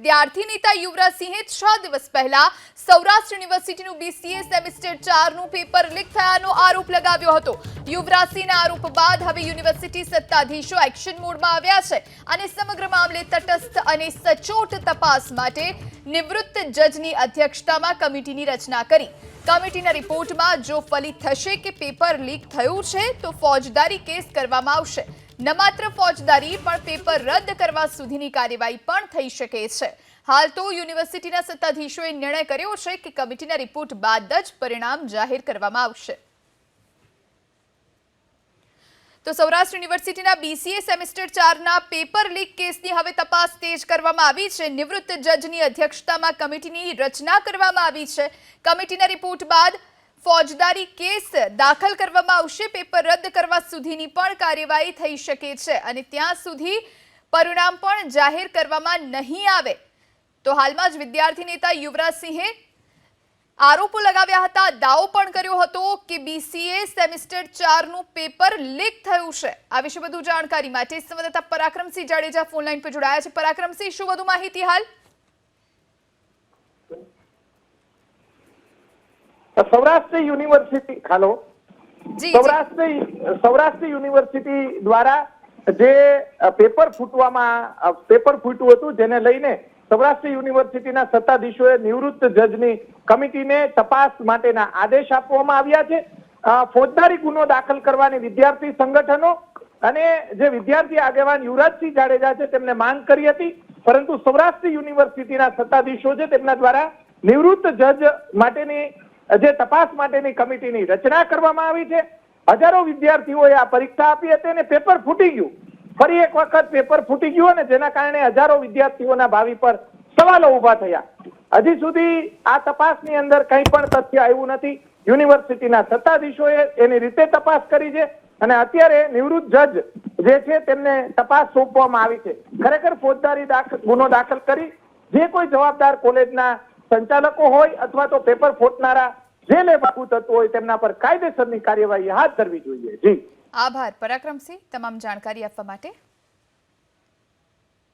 વિદ્યાર્થી નેતા યુવરાજસિંહે છ દિવસ પહેલા સૌરાષ્ટ્ર યુનિવર્સિટીનું બીસીએ સેમિસ્ટર ચારનું પેપર લીક થયાનો આરોપ લગાવ્યો હતો. યુવરાજસિંહના આરોપ બાદ હવે યુનિવર્સિટી સત્તાધીશો એક્શન મોડમાં આવ્યા છે અને સમગ્ર મામલે તટસ્થ અને સચોટ તપાસ માટે નિવૃત્ત જજની અધ્યક્ષતામાં કમિટીની રચના કરી. કમિટીના રિપોર્ટમાં જો ફલિત થશે કે પેપર લીક થયું છે, તો ફોજદારી કેસ કરવામાં આવશે. ન માત્ર ફોજદારી, પણ પેપર રદ કરવા સુધીની કાર્યવાહી પણ થઈ શકે છે. હાલ તો યુનિવર્સિટીના સત્તાધીશોએ નિર્ણય કર્યો છે કે કમિટીના રિપોર્ટ બાદ જ પરિણામ જાહેર કરવામાં આવશે. તો સૌરાષ્ટ્ર યુનિવર્સિટીના બીસીએ સેમિસ્ટર ચારના પેપર લીક કેસની હવે તપાસ તેજ કરવામાં આવી છે. નિવૃત્ત જજની અધ્યક્ષતામાં કમિટીની રચના કરવામાં આવી છે. કમિટીના રિપોર્ટ બાદ ફોજદારી કેસ દાખલ કરવામાં આવશે, પેપર રદ કરવા સુધીની પણ કાર્યવાહી થઈ શકે છે અને ત્યાં સુધી પરિણામ પણ જાહેર કરવામાં નહીં આવે. તો હાલમાં જ વિદ્યાર્થી નેતા યુવરાજસિંહે આરોપો લગાવ્યા હતા, દાવો પણ કર્યો હતો કે બીસીએ સેમિસ્ટર ચારનું પેપર લીક થયું છે. આ વિશે વધુ જાણકારી માટે સંવાદદાતા પરાક્રમસિંહ જાડેજા ફોનલાઈન પર જોડાયા છે. પરાક્રમસિંહ, શું વધુ માહિતી હાલ? સૌરાષ્ટ્ર યુનિવર્સિટી હાલો. સૌરાષ્ટ્ર સૌરાષ્ટ્ર યુનિવર્સિટી દ્વારા જે પેપર ફૂટવામાં પેપર ફૂટ્યું હતું જેને લઈને સૌરાષ્ટ્ર યુનિવર્સિટીના સત્તાધીશોએ નિવૃત્ત જજની કમિટીને તપાસ માટેના આદેશ આપવામાં આવ્યા છે. ફોજદારી ગુનો દાખલ કરવાની વિદ્યાર્થી સંગઠનો અને જે વિદ્યાર્થી આગેવાન યુવરાજસિંહ જાડેજા છે તેમને માંગ કરી હતી. પરંતુ સૌરાષ્ટ્ર યુનિવર્સિટીના સત્તાધીશો છે તેમના દ્વારા નિવૃત્ત જજ માટેની જે તપાસ માટેની કમિટીની રચના કરવામાં આવી છે, હજારો વિદ્યાર્થીઓએ આ પરીક્ષા આપી હતી અને પેપર ફૂટી ગયું. ફરી એક વખત પેપર ફૂટી ગયું અને જેના કારણે હજારો વિદ્યાર્થીઓના ભાવિ પર સવાલો ઊભા થયા. હજી સુધી આ તપાસની અંદર કંઈ પણ તથ્ય આવ્યું નથી. યુનિવર્સિટીના સત્તાધીશોએ એની રીતે તપાસ કરી છે અને અત્યારે નિવૃત્ત જજ જે છે તેમને તપાસ સોંપવામાં આવી છે. ખરેખર ફોજદારી ગુનો દાખલ કરી જે કોઈ જવાબદાર કોલેજના સંચાલકો હોય અથવા તો પેપર ફોટનારા, જે લેવાકુ થતું હોય તેમના પર કાયદેસરની કાર્યવાહી હાથ ધરવી જોઈએ. જી. આભાર. પરાક્રમસિંહ, તમામ જાણકારી આપવા માટે